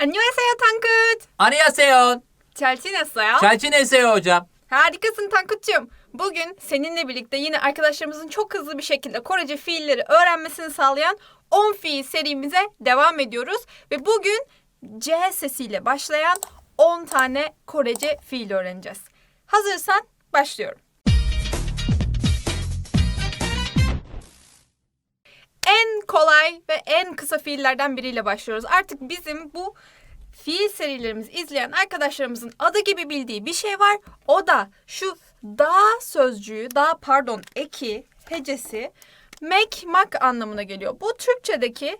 안녕하세요 Tankut. Annyeonghaseyo. 잘 지냈어요? 잘 지내세요 hocam. Harikasın Tankut'cum. Bugün seninle birlikte yine arkadaşlarımızın çok hızlı bir şekilde Korece fiilleri öğrenmesini sağlayan 10 fiil serimize devam ediyoruz. Ve bugün C sesiyle başlayan 10 tane Korece fiil öğreneceğiz. Hazırsan başlıyorum. Kolay ve en kısa fiillerden biriyle başlıyoruz. Artık bizim bu fiil serilerimizi izleyen arkadaşlarımızın adı gibi bildiği bir şey var. O da şu da sözcüğü, da pardon eki, hecesi mekmak anlamına geliyor. Bu Türkçedeki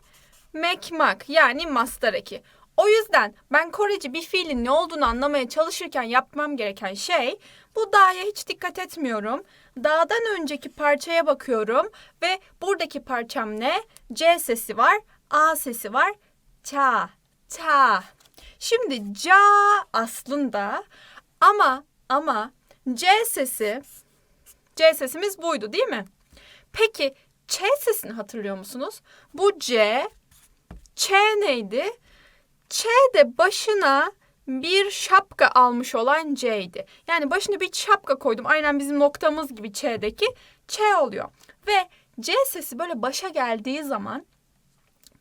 mekmak yani mastar eki. O yüzden ben Korece bir fiilin ne olduğunu anlamaya çalışırken yapmam gereken şey bu da'ya hiç dikkat etmiyorum. Da'dan önceki parçaya bakıyorum ve buradaki parçam ne? C sesi var, A sesi var, ça, ça. Şimdi ca aslında ama ama C sesi C sesimiz buydu değil mi? Peki Ç sesini hatırlıyor musunuz? Bu C Ç neydi? Ç de başına bir şapka almış olan C'ydi. Yani başına bir şapka koydum. Aynen bizim noktamız gibi Ç'deki Ç oluyor. Ve C sesi böyle başa geldiği zaman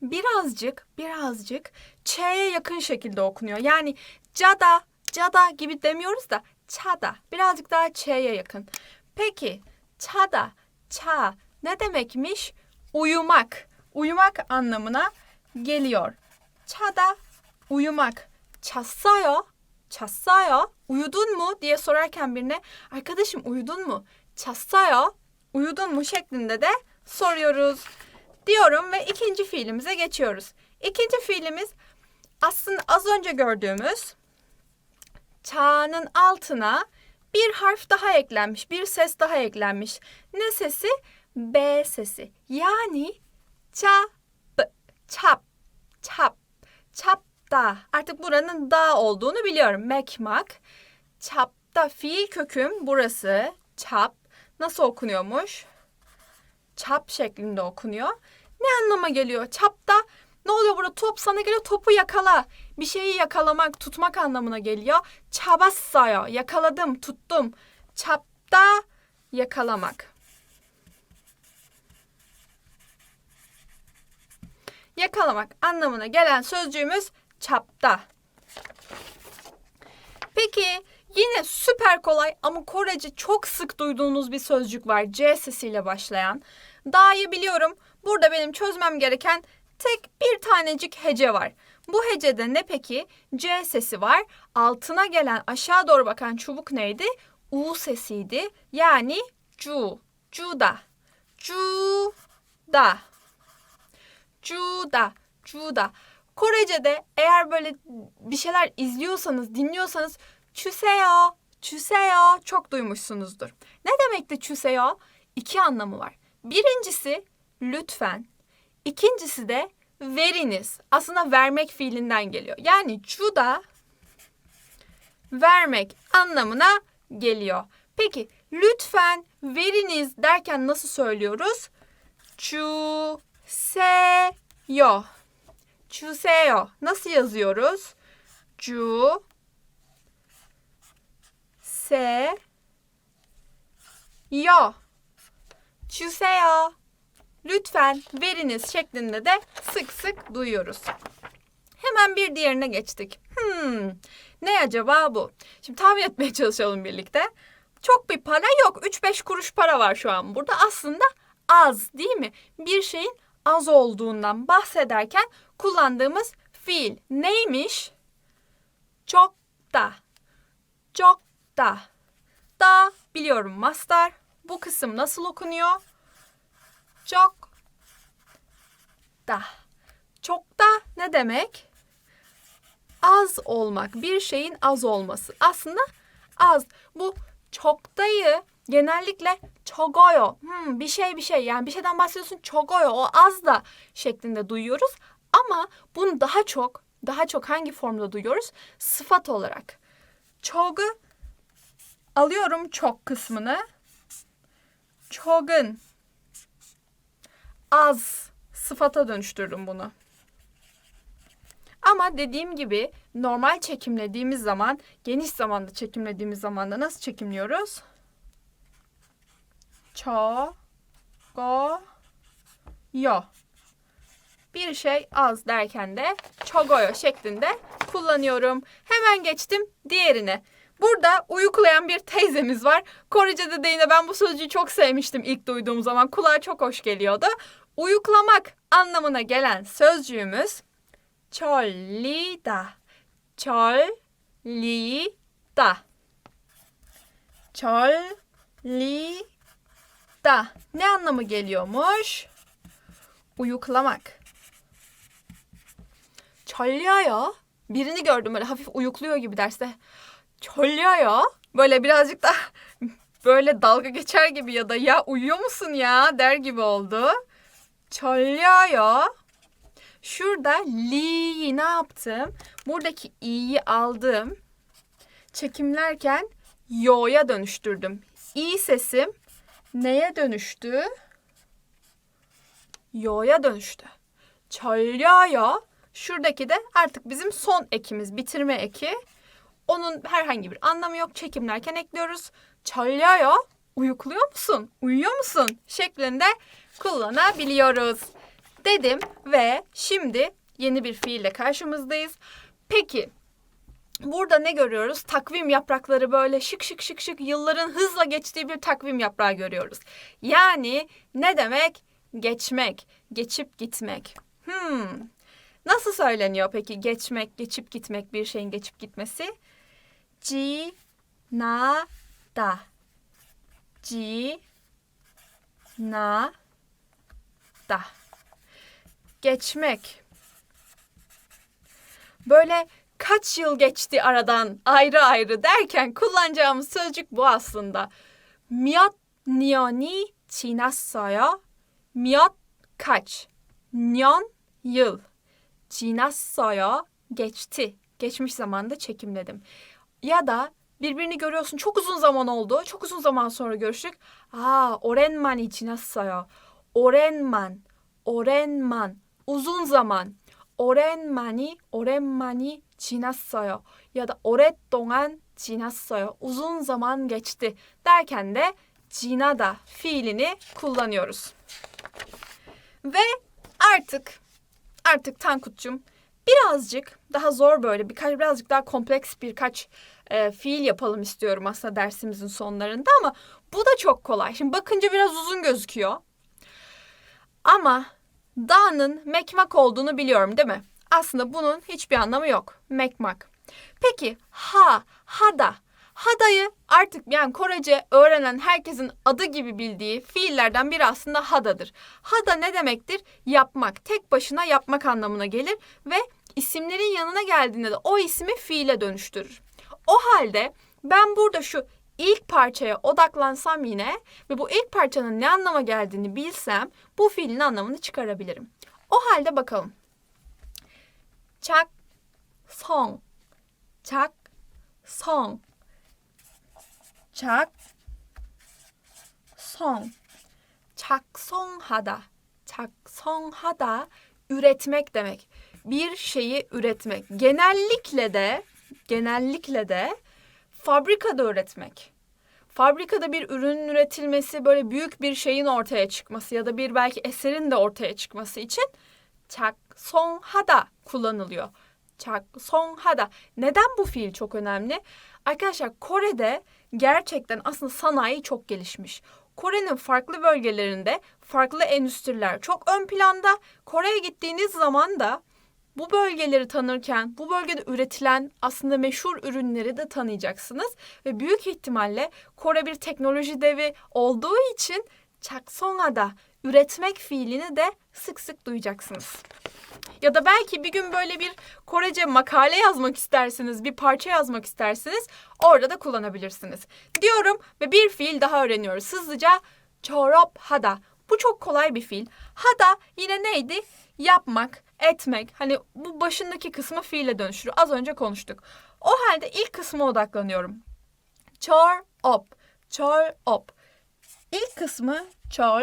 birazcık birazcık Ç'ye yakın şekilde okunuyor. Yani cada, cada gibi demiyoruz da çada. Birazcık daha Ç'ye yakın. Peki çada, ça ne demekmiş? Uyumak. Uyumak anlamına geliyor. çada uyumak. 잤어요. 잤어요. Uyudun mu diye sorarken birine arkadaşım uyudun mu? 잤어요. Uyudun mu şeklinde de soruyoruz diyorum ve ikinci fiilimize geçiyoruz. İkinci fiilimiz aslında az önce gördüğümüz ça'nın altına bir harf daha eklenmiş, bir ses daha eklenmiş. Ne sesi? B sesi. Yani ça, b, çap, çap, çapta. Artık buranın da olduğunu biliyorum. Mekmak. Çapta fiil köküm burası. Çap. Nasıl okunuyormuş? Çap şeklinde okunuyor. Ne anlama geliyor? Çapta ne oluyor burada? Top sana geliyor. Topu yakala. Bir şeyi yakalamak, tutmak anlamına geliyor. Çabassayo. Yakaladım, tuttum. Çapta yakalamak. Yakalamak anlamına gelen sözcüğümüz çapta. Peki yine süper kolay ama Korece çok sık duyduğunuz bir sözcük var. C sesiyle başlayan. Da'yı biliyorum. Burada benim çözmem gereken tek bir tanecik hece var. Bu hecede ne peki? C sesi var. Altına gelen aşağı doğru bakan çubuk neydi? U sesiydi. Yani cu. Cuda. Cuda. Cuda. Cuda. Korece'de eğer böyle bir şeyler izliyorsanız, dinliyorsanız çüseyo, çüseyo çok duymuşsunuzdur. Ne demekti çüseyo? İki anlamı var. Birincisi lütfen, ikincisi de veriniz. Aslında vermek fiilinden geliyor. Yani cuda vermek anlamına geliyor. Peki lütfen veriniz derken nasıl söylüyoruz? Cuseyo. Cuseyo. Nasıl yazıyoruz? Cu se yo. Cuseyo. Lütfen veriniz şeklinde de sık sık duyuyoruz. Hemen bir diğerine geçtik. Hmm, ne acaba bu? Şimdi tahmin etmeye çalışalım birlikte. Çok bir para yok. 3-5 kuruş para var şu an burada. Aslında az değil mi? Bir şeyin az olduğundan bahsederken kullandığımız fiil neymiş? Çok da. Çok da. Da biliyorum master. Bu kısım nasıl okunuyor? Çok da. Çok da ne demek? Az olmak, bir şeyin az olması. Aslında az. Bu çoktayı genellikle çogoyo. Hmm, bir şey bir şey yani bir şeyden bahsediyorsun çogoyo o az da şeklinde duyuyoruz. Ama bunu daha çok daha çok hangi formda duyuyoruz? Sıfat olarak. Çogu alıyorum çok kısmını. Çogun az sıfata dönüştürdüm bunu. Ama dediğim gibi normal çekimlediğimiz zaman, geniş zamanda çekimlediğimiz zaman da nasıl çekimliyoruz? Ço, go, yo. Bir şey az derken de çogoyo şeklinde kullanıyorum. Hemen geçtim diğerine. Burada uyuklayan bir teyzemiz var. Korece'de de yine ben bu sözcüğü çok sevmiştim ilk duyduğum zaman. Kulağa çok hoş geliyordu. Uyuklamak anlamına gelen sözcüğümüz çolida. Çolida. Çolida. Ne anlamı geliyormuş? Uyuklamak. Çolyayo. Birini gördüm böyle hafif uyukluyor gibi derste. Çolyayo. Böyle birazcık da böyle dalga geçer gibi ya da ya uyuyor musun ya der gibi oldu. Çolyayo. Şurada li'yi ne yaptım? Buradaki i'yi aldım. Çekimlerken yo'ya dönüştürdüm. i sesim neye dönüştü? Yo'ya dönüştü. Çolyayo. Şuradaki de artık bizim son ekimiz, bitirme eki. Onun herhangi bir anlamı yok. Çekimlerken ekliyoruz. Çolyayo. Uyukluyor musun? Uyuyor musun? şeklinde kullanabiliyoruz. Dedim ve şimdi yeni bir fiille karşımızdayız. Peki Burada ne görüyoruz? Takvim yaprakları böyle şık şık şık şık yılların hızla geçtiği bir takvim yaprağı görüyoruz. Yani ne demek? Geçmek, geçip gitmek. Hmm. Nasıl söyleniyor peki geçmek, geçip gitmek, bir şeyin geçip gitmesi? Ci na da. Ci na da. Geçmek. Böyle kaç yıl geçti aradan ayrı ayrı derken kullanacağımız sözcük bu aslında. Miyat niyoni çinassaya miyat kaç. Nyon yıl. Cinassaya geçti. Geçmiş zamanda çekimledim. Ya da birbirini görüyorsun çok uzun zaman oldu. Çok uzun zaman sonra görüştük. Aa orenman içinassaya. Orenman. Orenman. Uzun zaman. Orenmani, orenmani 지났어요. Ya da 오랫동안 지났어요. Uzun zaman geçti derken de 지나다 fiilini kullanıyoruz. Ve artık artık Tankut'cum birazcık daha zor böyle birkaç birazcık daha kompleks birkaç e, fiil yapalım istiyorum aslında dersimizin sonlarında ama bu da çok kolay. Şimdi bakınca biraz uzun gözüküyor. Ama dağının mekmak olduğunu biliyorum değil mi? Aslında bunun hiçbir anlamı yok. Mekmak. Peki ha, hada. Hada'yı artık yani Korece öğrenen herkesin adı gibi bildiği fiillerden biri aslında hadadır. Hada ne demektir? Yapmak. Tek başına yapmak anlamına gelir ve isimlerin yanına geldiğinde de o ismi fiile dönüştürür. O halde ben burada şu ilk parçaya odaklansam yine ve bu ilk parçanın ne anlama geldiğini bilsem bu fiilin anlamını çıkarabilirim. O halde bakalım. Çak, song, çak, song, çak, song, 작성하다, 작성하다 üretmek demek. Bir şeyi üretmek. Genellikle de genellikle de fabrikada üretmek. Fabrikada bir ürünün üretilmesi, böyle büyük bir şeyin ortaya çıkması ya da bir belki eserin de ortaya çıkması için 작 sonhada kullanılıyor. Çak. Neden bu fiil çok önemli? Arkadaşlar Kore'de gerçekten aslında sanayi çok gelişmiş. Kore'nin farklı bölgelerinde farklı endüstriler çok ön planda. Kore'ye gittiğiniz zaman da bu bölgeleri tanırken bu bölgede üretilen aslında meşhur ürünleri de tanıyacaksınız ve büyük ihtimalle Kore bir teknoloji devi olduğu için Çaksonga'da üretmek fiilini de sık sık duyacaksınız. Ya da belki bir gün böyle bir Korece makale yazmak istersiniz, bir parça yazmak istersiniz. Orada da kullanabilirsiniz. Diyorum ve bir fiil daha öğreniyoruz. Hızlıca çorop hada. Bu çok kolay bir fiil. Hada yine neydi? Yapmak, etmek. Hani bu başındaki kısmı fiile dönüştürür. Az önce konuştuk. O halde ilk kısma odaklanıyorum. Çor op. Çor op. İlk kısmı çor.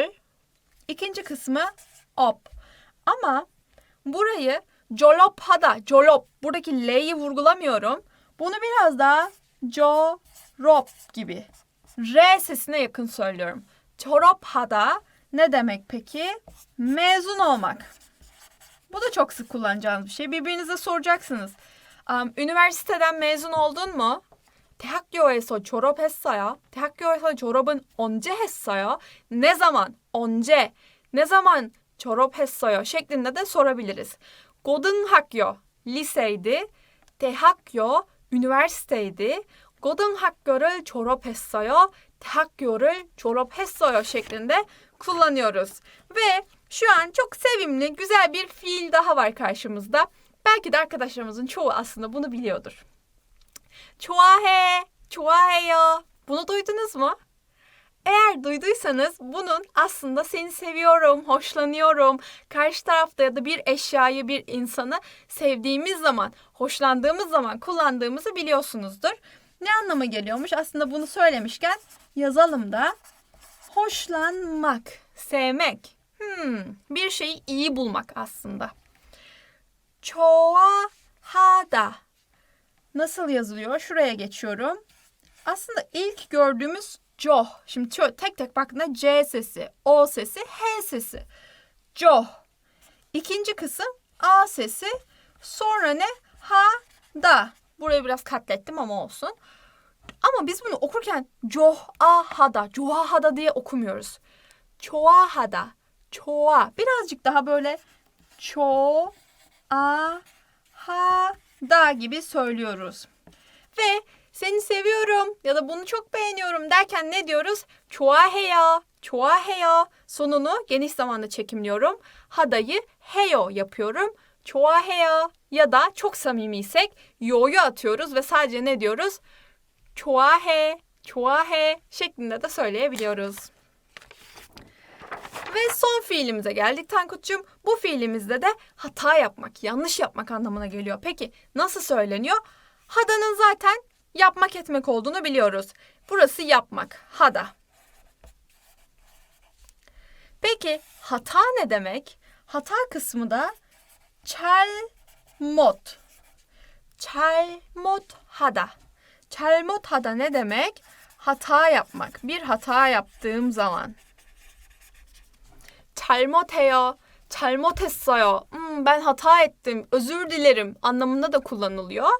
ikinci kısmı op. Ama burayı Jolop하다. Jolop. Buradaki L'yi vurgulamıyorum. Bunu biraz daha jorop gibi. R sesine yakın söylüyorum. Çorophada ne demek peki? Mezun olmak. Bu da çok sık kullanacağınız bir şey. Birbirinize soracaksınız. Am, üniversiteden mezun oldun mu? 대학교에서 졸업했어요. 대학교에서 졸업은 언제 했어요? Ne zaman? 언제? Ne zaman 졸업했어요? şeklinde de sorabiliriz. 고등학교 liseydi. 대학교 üniversiteydi. 고등학교를 졸업했어요. 대학교를 졸업했어요 şeklinde kullanıyoruz. Ve şu an çok sevimli, güzel bir fiil daha var karşımızda. Belki de arkadaşlarımızın çoğu aslında bunu biliyordur. 좋아해, 좋아해요. Bunu duydunuz mu? Eğer duyduysanız bunun aslında seni seviyorum, hoşlanıyorum, karşı tarafta ya da bir eşyayı, bir insanı sevdiğimiz zaman, hoşlandığımız zaman kullandığımızı biliyorsunuzdur. Ne anlama geliyormuş? Aslında bunu söylemişken yazalım da. Hoşlanmak, sevmek. Hmm, bir şeyi iyi bulmak aslında. Çoğahada. Nasıl yazılıyor? Şuraya geçiyorum. Aslında ilk gördüğümüz jo. Şimdi tek tek baktığında C sesi, O sesi, H sesi. Jo. İkinci kısım A sesi. Sonra ne? Ha, da. Burayı biraz katlettim ama olsun. Ama biz bunu okurken coahada, coahada diye okumuyoruz. Çoahada, çoa. Birazcık daha böyle ço, a, ha, da gibi söylüyoruz. Ve seni seviyorum ya da bunu çok beğeniyorum derken ne diyoruz? Çoğa heya, çoğa heya. Sonunu geniş zamanda çekimliyorum. Hadayı heyo yapıyorum. Çoğa heya ya da çok samimiysek yo'yu atıyoruz ve sadece ne diyoruz? Çoğa he, çoğa he şeklinde de söyleyebiliyoruz. Ve son fiilimize geldik Tankut'cum. Bu fiilimizde de hata yapmak, yanlış yapmak anlamına geliyor. Peki nasıl söyleniyor? Hadanın zaten yapmak etmek olduğunu biliyoruz. Burası yapmak, hada. Peki hata ne demek? Hata kısmı da 잘못. 잘못하다. 잘못하다 ne demek? Hata yapmak. Bir hata yaptığım zaman. 잘못해요. 잘못했어요. Hmm, ben hata ettim. Özür dilerim anlamında da kullanılıyor.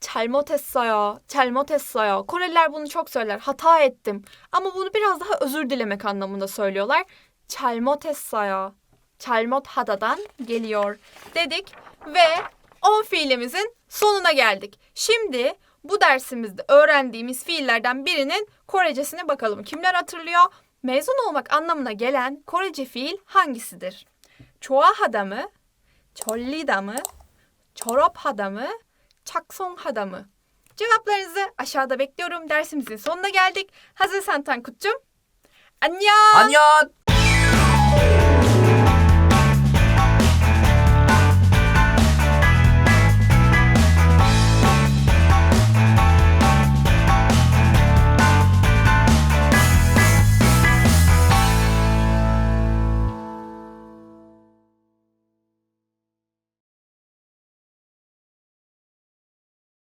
잘못했어요. 잘못했어요. Koreliler bunu çok söyler. Hata ettim. Ama bunu biraz daha özür dilemek anlamında söylüyorlar. 잘못했어요. 잘못하다'dan geliyor dedik ve 10 fiilimizin sonuna geldik. Şimdi bu dersimizde öğrendiğimiz fiillerden birinin Korecesine bakalım. Kimler hatırlıyor? Mezun olmak anlamına gelen Korece fiil hangisidir? 좋아하다 mı? 절리다 mı? 졸업하다 mı? çaksonhada mı? Cevaplarınızı aşağıda bekliyorum. Dersimizin sonuna geldik. Hazırsan Tankut'cum. Annyeong. Annyeong.